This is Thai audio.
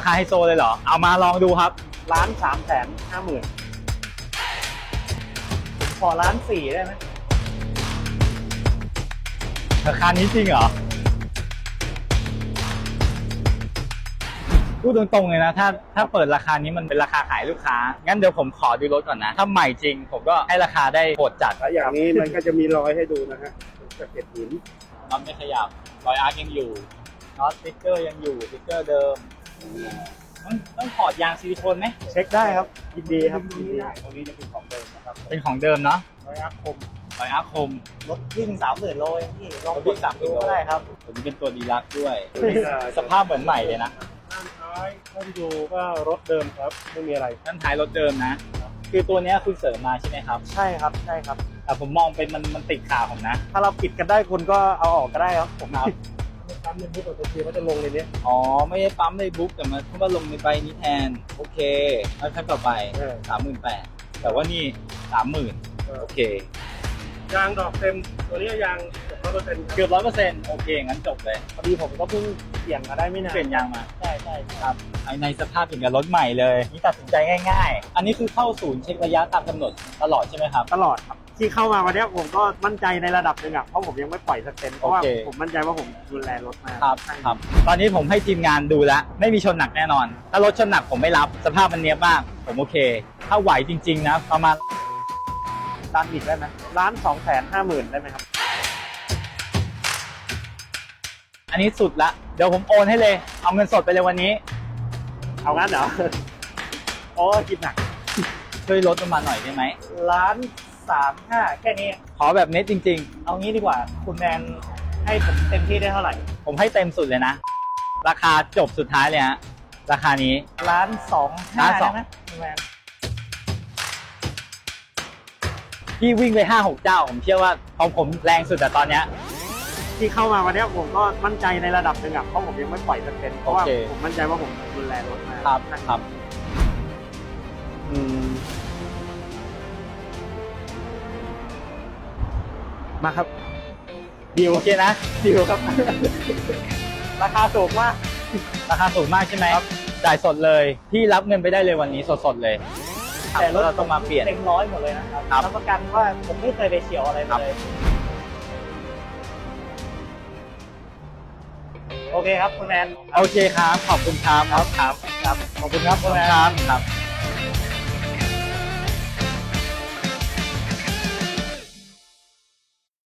ราคาไฮโซเลยเหรอ เอามาลองดูครับล้านสามแสนห้าหมื่นขอล้านสี่ได้ไหมราคานี้จริงเหรอ พูดตรงๆเลยนะ ถ้าถ้าเปิดราคานี้มันเป็นราคาขายลูกค้า งั้นเดี๋ยวผมขอดูรถก่อนนะ ถ้าใหม่จริง ผมก็ให้ราคาได้โหดจัดแล้วอย่างนี้มันก็จะมีรอยให้ดูนะฮะสะเก็ดหินน็อตไม่ขยับรอยอาร์คยังอยู่น็อตสติ๊กเกอร์ยังอยู่สติ๊กเกอร์เดิม ต้องต้องถอดยางซิลิโคนไหมเช็คได้ครับ ยินดีครับยินดีตรงนี้จะเป็นของเดิมนะครับเป็นของเดิมเนาะรอยอักคมรอยอาร์คคมรถวิ่งสามหมื่นโลเองพี่ลองรถวิ่ง30,000โลก็ได้ครับตัวนี้เป็นตัวดีลักซ์ด้วยตัวนี้ก็สภาพเหมือนใหม่เลยนะด้านท้ายท่านดูก็รถเดิมครับไม่มีอะไรด้านท้ายรถเดิมนะ คือตัวเนี้ยคุณเสริมมาใช่ไหมครับ ใช่ครับใช่ครับแต่ผมมองเป็นมันมันติดขาผมนะ ถ้าเราปิดกันได้คุณก็เอาออกก็ได้ครับผมครับไม่ทำในบุ๊กตัวทีว่าจะลงในเนี้ยอ๋อ ไม่ได้ปั๊มในบุ๊กแต่มันเพิ่งมาลงในใบนี้แทน โอเคแล้วขั้นต่อไปเออสามหมื่นแปดแต่ว่านี่สามหมื่นเออโอเค ยางดอกเต็ม ตัวนี้ยางร้อยเปอร์เซ็นต์เกือบร้อยเปอร์เซ็นต์โอเค งั้นจบเลย พอดีผมก็เพิ่งเปลี่ยนมาได้ไม่นานเปลี่ยนยางมา ใช่ใช่ใช่ครับภายในสภาพอย่างกับรถใหม่เลย นี่ตัดสินใจง่าย ๆ อันนี้คือเข้าศูนย์เช็คระยะตามกำหนดตลอดใช่ไหมครับ ตลอดครับ ที่เข้ามาวันเนี้ยผมก็มั่นใจในระดับหนึ่งอะเพราะผมยังไม่ปล่อยสเต็นเพราะว่าโอเค ผมมั่นใจว่าผมดูแลรถมาครับครับ ตอนนี้ผมให้ทีมงานดูแล้ว ไม่มีชนหนักแน่นอน ถ้ารถชนหนักผมไม่รับ สภาพมันเนี้ยบมาก ผมโอเค ถ้าไหวจริง ๆ นะ ประมาณตามอีกได้ไหมล้านสองแสนห้าหมื่นได้ไหมครับ อันนี้สุดละ เดี๋ยวผมโอนให้เลย เอาเงินสดไปเลยวันนี้ เอางั้นเหรอ โอ้คิดหนักช่วยลดลงมาหน่อยได้ไหม ล้าน สามห้าแค่นี้ ขอแบบเน็ตจริง เอางี้ดีกว่า คุณแมนให้ผมเต็มที่ได้เท่าไหร่ๆ ผมให้เต็มสุดเลยนะ ราคาจบสุดท้ายเลยฮะ ราคานี้ ล้านสองห้าล้านสอง ได้ไหมคุณแมนพี่วิ่งไปห้าหกเจ้า ผมเชื่อว่าของผมแรงสุดแต่ตอนเนี้ย ที่เข้ามาวันเนี้ยผมก็มั่นใจในระดับหนึ่งอะเพราะผมยังไม่ปล่อยสเต็นเพราะว่าโอเค ผมมั่นใจว่าผมดูแลรถมาครับครับ อืม มาครับดีโอเคนะดีลครับ ราคาสูงมาก ราคาสูงมากใช่ไหมจ่ายสดเลยพี่รับเงินไปได้เลยวันนี้สดๆเลยแต่รถเราต้องมาเปลี่ยนเต็มร้อยหมดเลยนะครับครับรับประกันว่าผมไม่เคยไปเฉียวอะไรครับเลยโอเคครับคุณแมนโอเคครับขอบคุณครับครับครับครับขอบคุณครับคุณแมนครับครับ